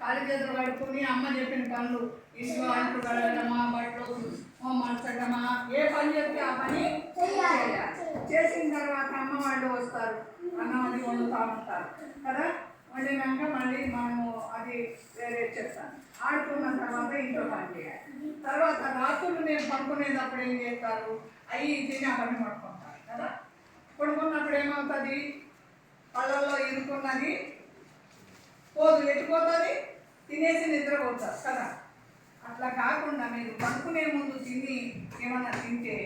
కాళ్ళు చేతులు కడుక్కొని అమ్మ చెప్పిన పనులు ఇంట్లో అంట్లు కడగడమా బట్టలు ఓ ఏ పని చెప్తే ఆ పని చేసిన తర్వాత అమ్మ వాళ్ళు వస్తారు. అన్నం అది వండుతూ ఉంటారు. కదా? వండినాక మళ్ళీ మనము అది వేరే చెప్తాను. ఆడుకున్న తర్వాత ఇంట్లో పని చేయాలి. తర్వాత రాత్రులు నేను పడుకునేటప్పుడు ఏం చేస్తారు? అవి తిని ఆ పని పడుకుంటారు. కదా? పడుకున్నప్పుడు ఏమవుతుంది? పళ్ళల్లో ఇరుకున్నది పోదు ఎట్టుపోతుంది తినేసి నిద్రపోతారు కదా? అట్లా కాకుండా మీరు పడుకునే ముందు తిని ఏమన్నా తింటే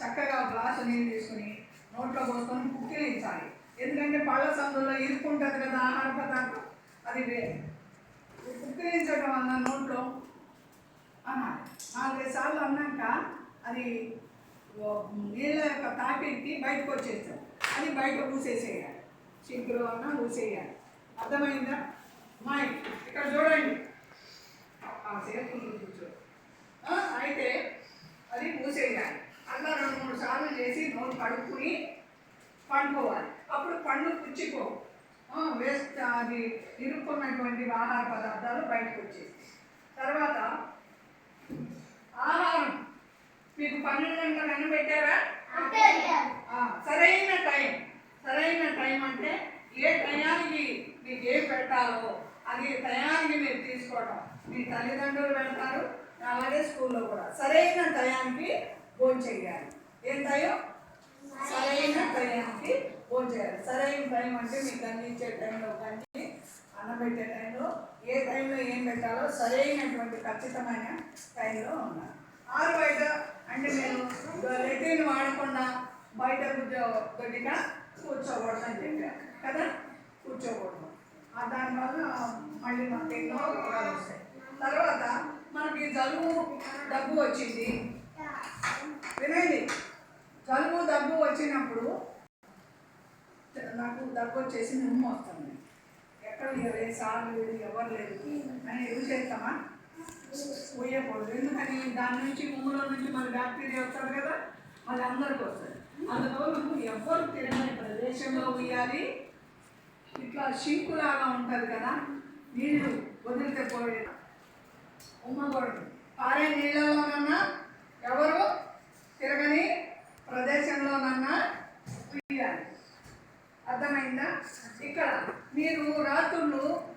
చక్కగా గ్లాసు నీళ్ళు తీసుకుని నోట్లో పోసుకొని కుక్కిలించాలి ఎందుకంటే పళ్ళ సందులో ఇరుక్కుంటుంది కదా ఆహార పదార్థం. అది వేరే కుక్కిలించడం వల్ల నోట్లో అనాలి. నాలుగైదు సార్లు అన్నాక అది నీళ్ళ యొక్క తాకిడికి బయటకు వచ్చేస్తాం అది బయట ఊసేసేయాలి సింకులో అన్నా ఊసేయాలి అర్థమైందా? మాయ్ ఇక్కడ చూడండి. ఆ కూర్చో. అయితే అది ఊసేయాలి అట్లా రెండు మూడు సార్లు చేసి నోరు కడుక్కుని పండుకోవాలి. అప్పుడు పండు పుచ్చిపో. వేస్ట్ అది ఇరుక్కున్నటువంటి ఆహార పదార్థాలు బయటకు వచ్చేసి తర్వాత ఆహారం. మీకు పన్నెండు గంటలకు అన్నం పెట్టారా? ఆ, సరైన టైం. సరైన టైం అంటే ఏ టయానికి మీకు ఏం పెట్టాలో అది టయానికి మీరు తీసుకోవడం మీ తల్లిదండ్రులు పెడతారు అలాగే స్కూల్లో కూడా. సరైన టయానికి భోంచేయాలి చేయాలి. ఏం సరైన టయానికి భోంచేయాలి చేయాలి. సరైన టైం అంటే మీకు అందించే టైంలో కానీ అన్నం పెట్టే టైంలో ఏ టైంలో ఏం పెట్టాలో సరైనటువంటి ఖచ్చితమైన టైంలో ఉండాలి. ఆరు బయట అంటే నేను లెట్రిన్ వాడకుండా బయట కూర్చో కొద్దిగా కూర్చోకూడదు అని కదా? కూర్చోకూడదు. ఆ దానివల్ల మళ్ళీ మనకి ఎన్నో రోగాలు వస్తాయి. తర్వాత మనకి జలుబు దగ్గు వచ్చింది. వినండి. జలుబు దగ్గు వచ్చినప్పుడు నాకు దగ్గు వచ్చేసి నిమ్మ వస్తుంది. ఎక్కడ లేదు సార్లు లేదు ఎవరు లేదు. అని ఏం చేస్తామా? పోయకూడదు ఎందుకని? దాని నుంచి ముమ్ములో నుంచి మన బ్యాక్టీరియా వస్తుంది కదా మళ్ళీ అందరికి వస్తుంది. అందువల్ల ఎవ్వరు తిరగని ప్రదేశంలో ఉయ్యాలి. ఇట్లా షింకులాగా ఉంటుంది కదా నీళ్ళు వదిలితే పోయే ఉమ్మకూడదు. పారే నీళ్ళలోనన్నా ఎవరు తిరగని ప్రదేశంలోనన్నా ఉయ్యాలి. అర్థమైందా? ఇక్కడ మీరు రాత్రులు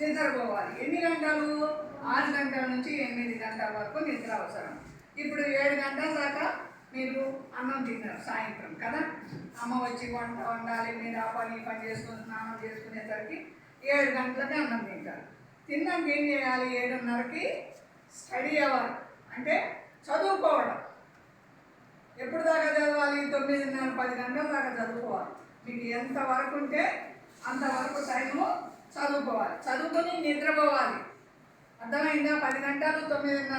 నిద్రపోవాలి. ఎన్ని గంటలు? ఆరు గంటల నుంచి ఎనిమిది గంటల వరకు నిద్ర అవసరం. ఇప్పుడు ఏడు గంటల దాకా మీరు అన్నం తిన్నారు సాయంత్రం కదా? అమ్మ వచ్చి వంట వండాలి మీరు ఆ పని ఈ పని చేసుకుని స్నానం చేసుకునేసరికి ఏడు గంటలకి అన్నం తింటారు. తిన్నాక ఏం చేయాలి? ఏడున్నరకి స్టడీ అవర్ అంటే చదువుకోవడం. ఎప్పుడు దాకా చదవాలి? తొమ్మిదిన్నర పది గంటల దాకా చదువుకోవాలి. మీకు ఎంత వరకు ఉంటే అంతవరకు టైము చదువుకోవాలి. చదువుకొని నిద్రపోవాలి. అర్థమైందా? పది గంటలు తొమ్మిదిన్నర